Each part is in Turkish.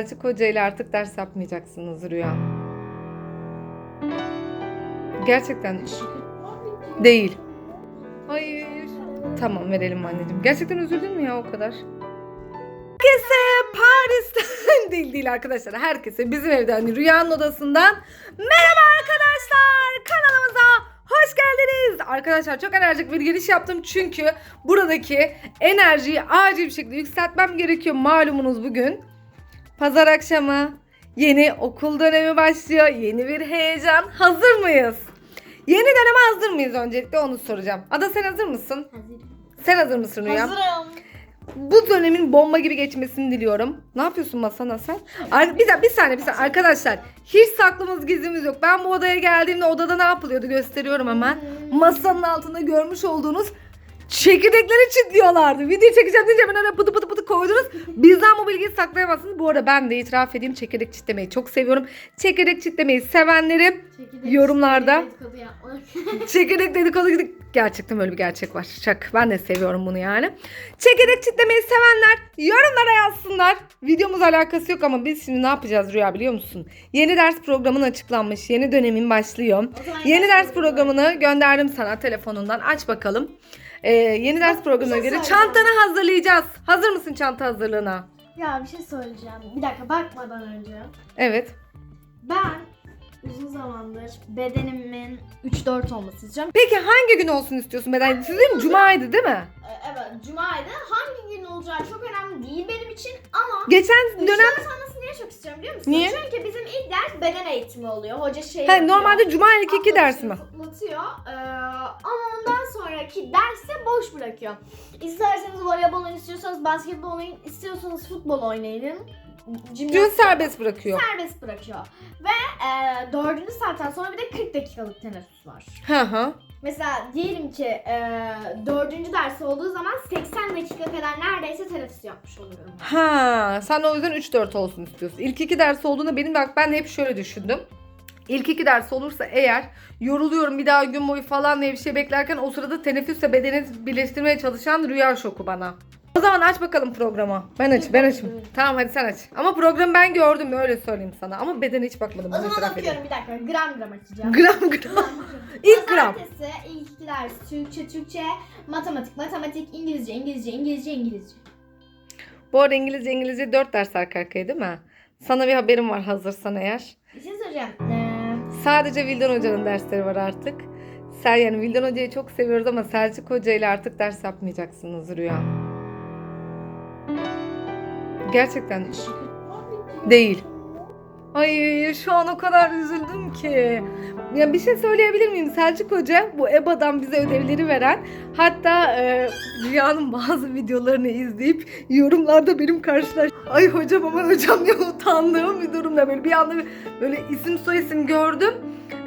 Selçuk Hoca ile artık ders yapmayacaksınız Rüya. Gerçekten değil. Hayır. Tamam verelim anneciğim. Gerçekten üzüldün mü ya o kadar? Herkese Paris'ten değil değil arkadaşlar. Herkese bizim evden Rüya'nın odasından merhaba arkadaşlar. Kanalımıza hoş geldiniz. Arkadaşlar çok enerjik bir giriş yaptım çünkü buradaki enerjiyi acil bir şekilde yükseltmem gerekiyor. Malumunuz bugün pazar akşamı yeni okul dönemi başlıyor. Yeni bir heyecan. Hazır mıyız? Yeni döneme hazır mıyız öncelikle onu soracağım. Ada sen hazır mısın? Sen hazır mısın Rüya? Hazırım. Bu dönemin bomba gibi geçmesini diliyorum. Ne yapıyorsun masana sen? Ar- bir, bir saniye bir saniye arkadaşlar. Hiç saklımız gizlimiz yok. Ben bu odaya geldiğimde odada ne yapılıyordu gösteriyorum hemen. Masanın altında görmüş olduğunuz çekirdekleri çitliyorlardı. Video çekeceğim deyince hemen öyle pıtı pıtı koydunuz. Bizden bu bilgiyi saklayamazsınız. Bu arada ben de itiraf edeyim çekirdek çitlemeyi çok seviyorum. Çekirdek çitlemeyi sevenleri Çekirdek Yorumlarda- çekirdek dedikodu gerçekten böyle bir gerçek var. Şak ben de seviyorum bunu yani. Çekirdek çitlemeyi sevenler yorumlara yazsınlar. Videomuz alakası yok ama biz şimdi ne yapacağız Rüya biliyor musun? Yeni ders programın açıklanmış. Yeni dönemin başlıyor. Yeni ders programını gönderdim sana telefonundan. Aç bakalım. Ee, yeni ders programına şey göre söyleyeceğim. çantanı hazırlayacağız. Hazır mısın çanta hazırlığına? Ya bir şey söyleyeceğim. Bir dakika bakmadan önce. Evet. Ben uzun zamandır bedenimin 3-4 olması istiyorum. Peki hangi gün olsun istiyorsun beden? Sizin Cuma'ydı değil mi? Ee, evet cumaydı. Hangi gün olacağı çok önemli değil benim için ama Geçen dönem dönem niye çok istiyorum biliyor musun? Niye? Çünkü bizim ilk ders beden eğitimi oluyor. Hoca şey ha, yapıyor, normalde Cuma ilk iki ders mi? Anlatıyor. Ee, ama ondan sonraki derse boş bırakıyor. İsterseniz voleybol oynayın, istiyorsanız basketbol oynayın, istiyorsanız futbol oynayın. Dün Jimnastik serbest bırakıyor. serbest bırakıyor. Ve e, dördüncü saatten sonra bir de 40 dakikalık teneffüs var. Hı hı. Mesela diyelim ki e, dördüncü ders olduğu zaman 80 dakika kadar neredeyse teneffüs yapmış oluyorum. Ha, sen o yüzden 3-4 olsun istiyorsun. İlk iki ders olduğunda benim bak ben hep şöyle düşündüm. İlk iki ders olursa eğer yoruluyorum bir daha gün boyu falan diye bir şey beklerken o sırada teneffüsle bedeni birleştirmeye çalışan rüya şoku bana. O zaman aç bakalım programı. Ben aç, ben açayım. Tamam hadi sen aç. Ama programı ben gördüm öyle söyleyeyim sana. Ama bedene hiç bakmadım. O bunu zaman itiraf edeyim. bir dakika gram gram açacağım. Gram gram. İlk gram. Pazartesi ilk iki ders Türkçe Türkçe, matematik matematik, İngilizce İngilizce İngilizce İngilizce. Bu arada İngilizce İngilizce 4 ders arka arkaya değil mi? Sana bir haberim var hazırsan eğer. Bir şey söyleyeceğim. Ee, Sadece Vildan Hoca'nın dersleri var artık. Sen yani Vildan Hoca'yı çok seviyoruz ama Selçuk Hoca ile artık ders yapmayacaksınız Rüya. Gerçekten değil. Ay şu an o kadar üzüldüm ki. Ya bir şey söyleyebilir miyim? Selçuk Hoca bu EBA'dan bize ödevleri veren hatta e, Rüya'nın bazı videolarını izleyip yorumlarda benim karşılaş Ay hocam aman hocam diye utandığım bir durumda böyle bir anda böyle isim soy isim gördüm.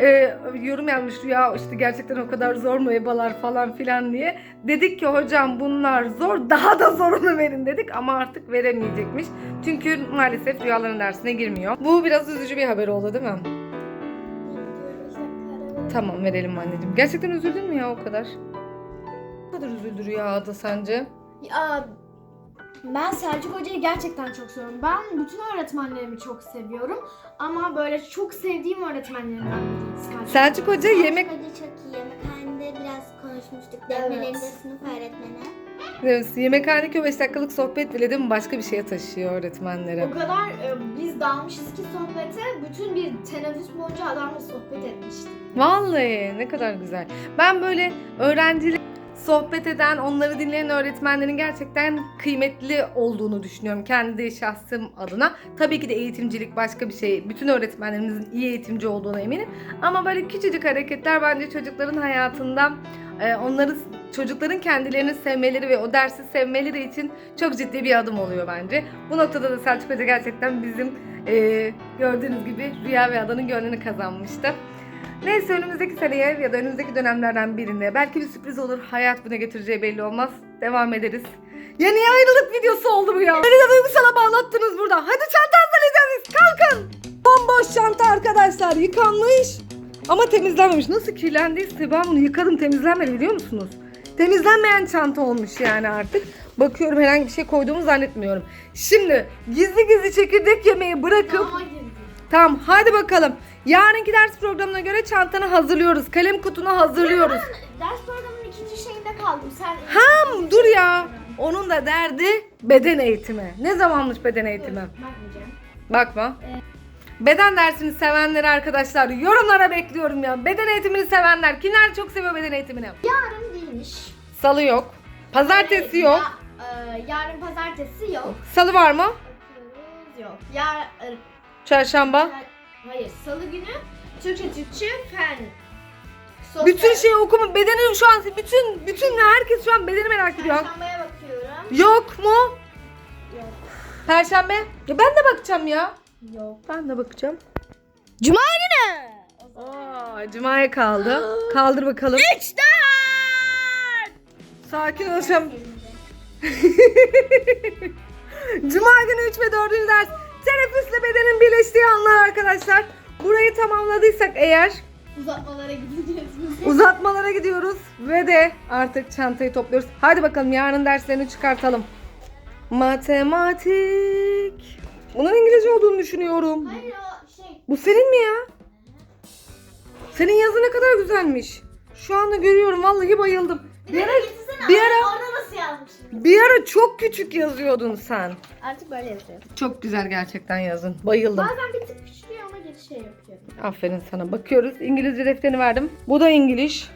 E, yorum yazmış Rüya işte gerçekten o kadar zor mu EBA'lar falan filan diye. Dedik ki hocam bunlar zor daha da zorunu verin dedik ama artık veremeyecekmiş. Çünkü maalesef rüyaların dersine girmiyor. Bu biraz üzücü bir haber oldu değil mi? Tamam verelim anneciğim. Gerçekten üzüldün mü ya o kadar? O kadar üzüldü Rüya da sence? Ya ben Selçuk Hoca'yı gerçekten çok seviyorum. Ben bütün öğretmenlerimi çok seviyorum. Ama böyle çok sevdiğim öğretmenlerimden biri Selçuk. Selçuk Hoca yemek... Hoca çok iyi. Yemekhanede biraz konuşmuştuk. Evet. Defnelerinde sınıf öğretmeni. Evet, Yemekhanedeki o 5 dakikalık sohbet bile değil mi başka bir şeye taşıyor öğretmenleri. O kadar e, biz dalmışız ki sohbete bütün bir teneffüs boyunca adamla sohbet etmiştik. Vallahi ne kadar güzel. Ben böyle öğrenciler sohbet eden, onları dinleyen öğretmenlerin gerçekten kıymetli olduğunu düşünüyorum kendi şahsım adına. Tabii ki de eğitimcilik başka bir şey. Bütün öğretmenlerimizin iyi eğitimci olduğuna eminim. Ama böyle küçücük hareketler bence çocukların hayatında e, onları çocukların kendilerini sevmeleri ve o dersi sevmeleri için çok ciddi bir adım oluyor bence. Bu noktada da Selçuk Hoca gerçekten bizim e, gördüğünüz gibi Rüya ve Adan'ın gönlünü kazanmıştı. Neyse önümüzdeki seneye ya da önümüzdeki dönemlerden birinde belki bir sürpriz olur. Hayat buna getireceği belli olmaz. Devam ederiz. Ya niye ayrılık videosu oldu bu ya? Beni de duygusala bağlattınız burada. Hadi çanta hazırlayacağız. Kalkın. Bomboş çanta arkadaşlar. Yıkanmış. Ama temizlenmemiş. Nasıl kirlendiyse ben bunu yıkadım temizlenmedi biliyor musunuz? Temizlenmeyen çanta olmuş yani artık. Bakıyorum herhangi bir şey koyduğumu zannetmiyorum. Şimdi gizli gizli çekirdek yemeği bırakıp tamam hadi bakalım. Yarınki ders programına göre çantanı hazırlıyoruz. Kalem kutunu hazırlıyoruz. Ders programının ikinci şeyinde kaldım. Sen Ham dur ya. Onun da derdi beden eğitimi. Ne zamanmış beden eğitimi? Bakmayacağım. Bakma. Beden dersini sevenleri arkadaşlar yorumlara bekliyorum ya. Beden eğitimini sevenler. Kimler çok seviyor beden eğitimini? Yarın değilmiş. Salı yok. Pazartesi yok. Ya, e, yarın pazartesi yok. Salı var mı? Yok. Yar, e, Çarşamba. Hayır salı günü Türkçe Türkçe fen. Sosyal- Bütün şeyi okuma. Bedeni şu an bütün bütün herkes şu an bedeni merak ediyor. Perşembeye bakıyorum. Yok mu? Yok. Perşembe. Ya ben de bakacağım ya. Yok. Ben de bakacağım. Cuma günü. Aa, Cuma'ya kaldı. Kaldır bakalım. İşte. Sakin olacağım. Cuma günü 3 ve 4. ders. Teneffüsle bedenin birleştiği anlar arkadaşlar. Burayı tamamladıysak eğer Uzatmalara gideceğiz biz. uzatmalara gidiyoruz ve de artık çantayı topluyoruz. Hadi bakalım yarın derslerini çıkartalım. Matematik. Bunun İngilizce olduğunu düşünüyorum. Hayır o şey. Bu senin mi ya? Senin yazı ne kadar güzelmiş. Şu anda görüyorum vallahi bayıldım. Bir ara, bir ara, Orada nasıl yazmışım? bir ara çok küçük yazıyordun sen. Artık böyle yazıyorum. Çok güzel gerçekten yazın. Bayıldım. Bazen bir tık küçülüyor ama geri şey yapıyorum. Aferin sana. Bakıyoruz. İngilizce defterini verdim. Bu da İngiliz.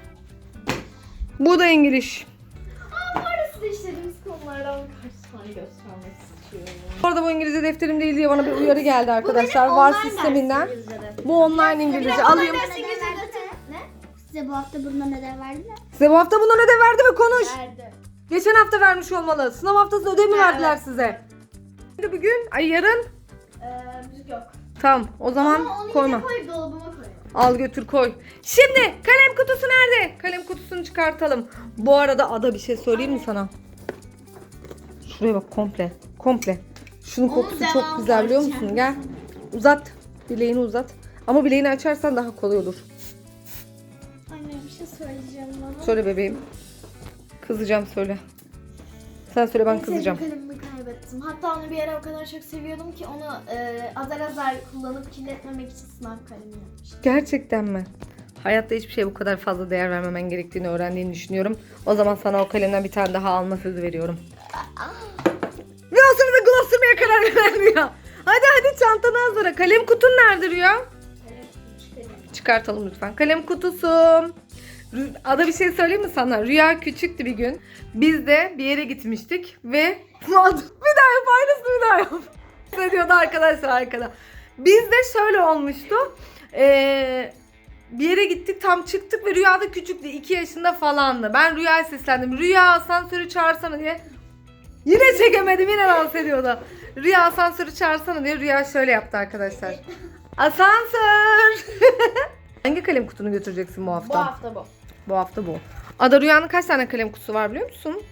Bu da İngiliz. Aa bu arada size işlediğimiz konulardan birkaç tane göstermek istiyorum. Bu arada bu İngilizce defterim değil diye bana bir uyarı geldi arkadaşlar. Var sisteminden. Bu online İngilizce. Alayım. Size bu hafta bundan ödev verdiler. Size bu hafta bundan ödev verdi mi? Konuş. Verdi. Geçen hafta vermiş olmalı. Sınav haftası ödev mi Ha, verdiler evet. size? Şimdi bugün, ay yarın. Ee, müzik yok. Tamam o zaman Ama onu koyma. yine koyup dolabıma koyuyorum. Al götür koy. Şimdi kalem kutusu nerede? Kalem kutusunu çıkartalım. Bu arada Ada bir şey söyleyeyim mi sana? Şuraya bak komple. Komple. Şunun Onun kokusu çok devamı güzel biliyor musun? Gel. Uzat. Bileğini uzat. Ama bileğini açarsan daha kolay olur. Şey söyleyeceğim bana. Söyle bebeğim. Kızacağım söyle. Sen söyle ben kızacağım. kalemimi kaybettim. Hatta onu bir ara o kadar çok seviyordum ki onu e, azar azar kullanıp kirletmemek için sınav kalemi yapmıştım. Gerçekten mi? Hayatta hiçbir şeye bu kadar fazla değer vermemen gerektiğini öğrendiğini düşünüyorum. O zaman sana o kalemden bir tane daha alma sözü veriyorum. Ve o sırada glossumaya karar vermiyor. Hadi hadi çantanı hazırla. Kalem kutun nerede Rüya? Çıkartalım lütfen. Kalem kutusu. Ada bir şey söyleyeyim mi sana? Rüya küçüktü bir gün. Biz de bir yere gitmiştik ve bir daha yap aynısını bir daha yap. Ne diyordu arkadaşlar arkada. Bizde şöyle olmuştu. Ee, bir yere gittik tam çıktık ve Rüya da küçüktü. 2 yaşında falandı. Ben Rüya'ya seslendim. Rüya asansörü çağırsana diye. Yine çekemedim yine dans ediyordu. Rüya asansörü çağırsana diye Rüya şöyle yaptı arkadaşlar. Asansör. Hangi kalem kutunu götüreceksin bu hafta? Bu hafta bu. Bu hafta bu. Ada Rüya'nın kaç tane kalem kutusu var biliyor musun?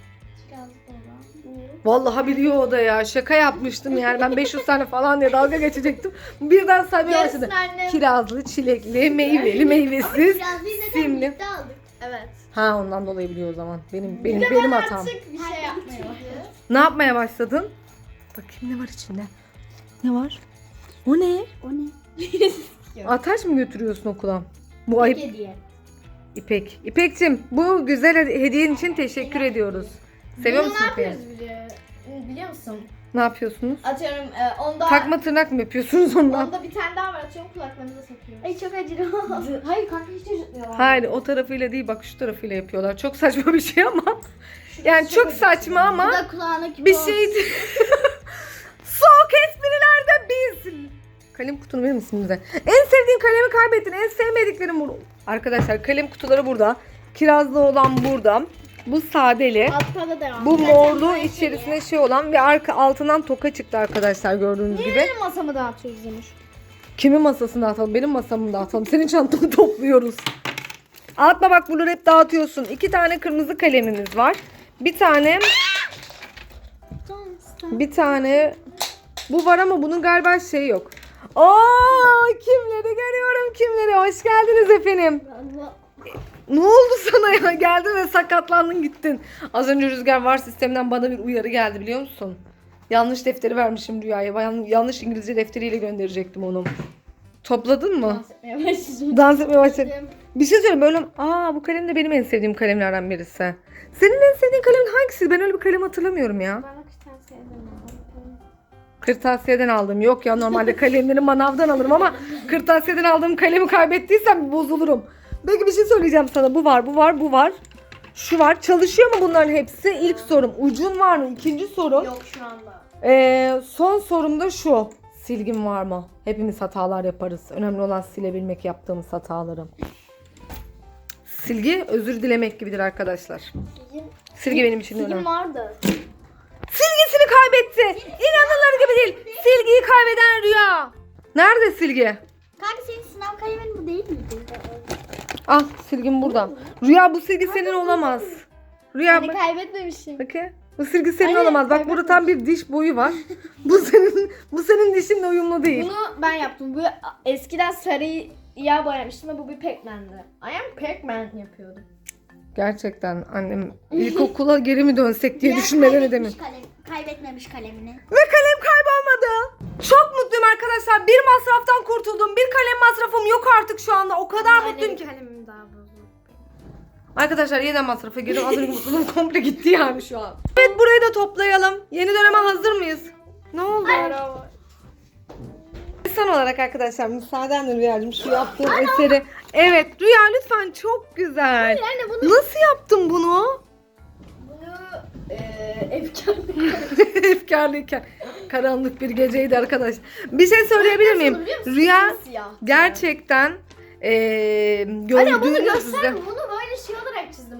Vallahi biliyor o da ya. Şaka yapmıştım yani. Ben 500 tane falan diye dalga geçecektim. Birden saymaya başladı. Yarısını annem. Kirazlı, çilekli, meyveli, meyvesiz. Biraz biz neden simli. birlikte aldık. Evet. Ha ondan dolayı biliyor o zaman. Benim benim benim ben hatam. artık bir şey yapmaya başladım. Ne yapmaya başladın? Bakayım ne var içinde. Ne var? O ne? O ne? Ataş mı götürüyorsun okula? Bu ayıp. Hediye. İpek. İpek'cim bu güzel hedi- hediyen için teşekkür ediyoruz. Seviyor Bunu musun ne İpek'i? yapıyoruz biliyor, biliyor musun? Ne yapıyorsunuz? Atıyorum e, onda Takma tırnak mı yapıyorsunuz ondan? onda bir tane daha var atıyorum kulaklarımıza sokuyoruz. Ay çok acır. Hayır kanka hiç acıtmıyorlar. Hayır o tarafıyla değil bak şu tarafıyla yapıyorlar. Çok saçma bir şey ama. Yani çok saçma Bu ama da kulağına küpe bir şey Soğuk esprilerde biz. Kalem kutunu verir misin bize? En sevdiğin kalemi kaybettin. En sevmediklerim bu. Arkadaşlar kalem kutuları burada. Kirazlı olan burada. Bu sadeli. Altta da. Bu morlu içerisinde şey olan ve arka altından toka çıktı arkadaşlar gördüğünüz gibi. Benim masamı dağıtıyoruz Demir. Kimin masasını dağıtalım? Benim masamı dağıtalım. Senin çantanı topluyoruz. Atma bak bunları hep dağıtıyorsun. İki tane kırmızı kalemimiz var. Bir tane bir tane bu var ama bunun galiba şey yok. Oo kimleri görüyorum kimleri. Hoş geldiniz efendim. Ne oldu sana ya? Geldin ve sakatlandın gittin. Az önce rüzgar var sisteminden bana bir uyarı geldi biliyor musun? Yanlış defteri vermişim Rüya'ya. Ben yanlış İngilizce defteriyle gönderecektim onu. Topladın mı? Dans etmeye başladı. Bir şey söyleyeyim böyle aa bu kalem de benim en sevdiğim kalemlerden birisi. Senin en sevdiğin kalemin hangisi? Ben öyle bir kalem hatırlamıyorum ya. Ederim. Kırtasiyeden aldım. Yok ya normalde kalemleri manavdan alırım ama kırtasiyeden aldığım kalemi kaybettiysem bozulurum. Peki bir şey söyleyeceğim sana. Bu var, bu var, bu var. Şu var. Çalışıyor mu bunların hepsi? İlk sorum. Ucun var mı? İkinci sorum. Yok şu anda. Ee, son sorum da şu. Silgin var mı? Hepimiz hatalar yaparız. Önemli olan silebilmek yaptığımız hataları. Silgi özür dilemek gibidir arkadaşlar. Silgi benim için de önemli. Silgim vardı. Kaybetti. İnanılır gibi değil. Silgiyi kaybeden Rüya. Nerede silgi? Kanka senin sınav kalemin bu değil miydi? Al silgin burada. Rüya bu silgi senin olamaz. Rüya Hani bak. kaybetmemişim. Bakın. Bu silgi senin Hayır, olamaz. Bak burada tam bir diş boyu var. bu senin bu senin dişinle uyumlu değil. Bunu ben yaptım. Bu eskiden sarıya boyamıştım ve bu bir Pac-Man'di. I am Pac-Man yapıyordum. Gerçekten annem ilkokula geri mi dönsek diye düşünmeden edemiyor. kaybetmiş kalem, kaybetmemiş kalemini. Ve kalem kaybolmadı. Çok mutluyum arkadaşlar. Bir masraftan kurtuldum. Bir kalem masrafım yok artık şu anda. O kadar mutluyum ki. kalemim daha bozuldu. Arkadaşlar yeniden masrafa girdim. Az önce mutluluğum komple gitti yani şu an. Evet burayı da toplayalım. Yeni döneme hazır mıyız? Ne oldu? Son olarak arkadaşlar müsaadenle Rüyacığım şu yaptığım eseri. Evet Rüya lütfen çok güzel. Yani bunu Nasıl yaptın bunu? bunu eee efkarlı. Efkarlıyken. Karanlık bir geceydi arkadaş. Bir şey söyleyebilir miyim? Rüya Siyah. gerçekten eee Anne bunu göster. Bunu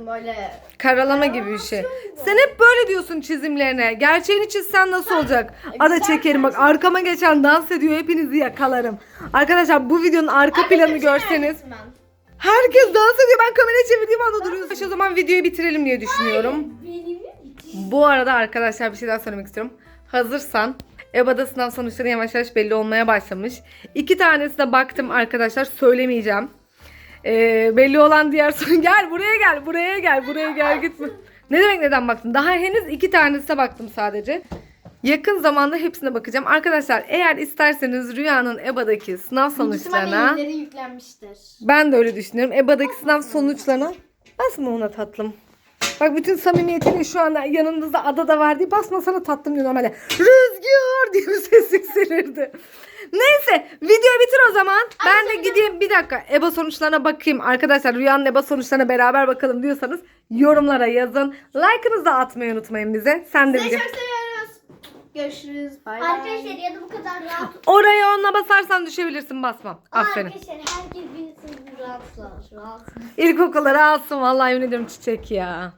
böyle. karalama gibi bir şey. Sen hep böyle diyorsun çizimlerine. Gerçeğini çizsen nasıl olacak? Ada güzel çekerim bak arkama geçen dans ediyor hepinizi yakalarım. Arkadaşlar bu videonun arka planını görseniz herkes dans ediyor. Ben kamerayı çevirdiğim anda duruyorsunuz. O zaman videoyu bitirelim diye düşünüyorum. Bu arada arkadaşlar bir şey daha söylemek istiyorum. Hazırsan EBA'da sınav sonuçları yavaş yavaş belli olmaya başlamış. İki tanesine baktım arkadaşlar söylemeyeceğim. Ee, belli olan diğer soru gel buraya gel buraya gel buraya gel gitme. Ne demek neden baktın? Daha henüz iki tanesine baktım sadece. Yakın zamanda hepsine bakacağım. Arkadaşlar eğer isterseniz Rüya'nın EBA'daki sınav sonuçlarına yüklenmiştir. ben de öyle düşünüyorum. EBA'daki sınav sonuçlarına basma ona tatlım. Bak bütün samimiyetiyle şu anda yanınızda adada var diye basma sana tatlım diyor normalde. Rüzgar diye bir ses yükselirdi. Neyse video bitir o zaman. Ben de gideyim bir dakika EBA sonuçlarına bakayım. Arkadaşlar Rüya'nın EBA sonuçlarına beraber bakalım diyorsanız yorumlara yazın. Like'ınızı da atmayı unutmayın bize. Sen de Sizi bize. çok. Görüşürüz. Bay bay. Arkadaşlar ya da bu kadar rahat. Oraya onunla basarsan düşebilirsin basmam. Aferin. Arkadaşlar herkes bir rahatsız. Rahatsız. İlkokulları alsın vallahi yemin ediyorum çiçek ya.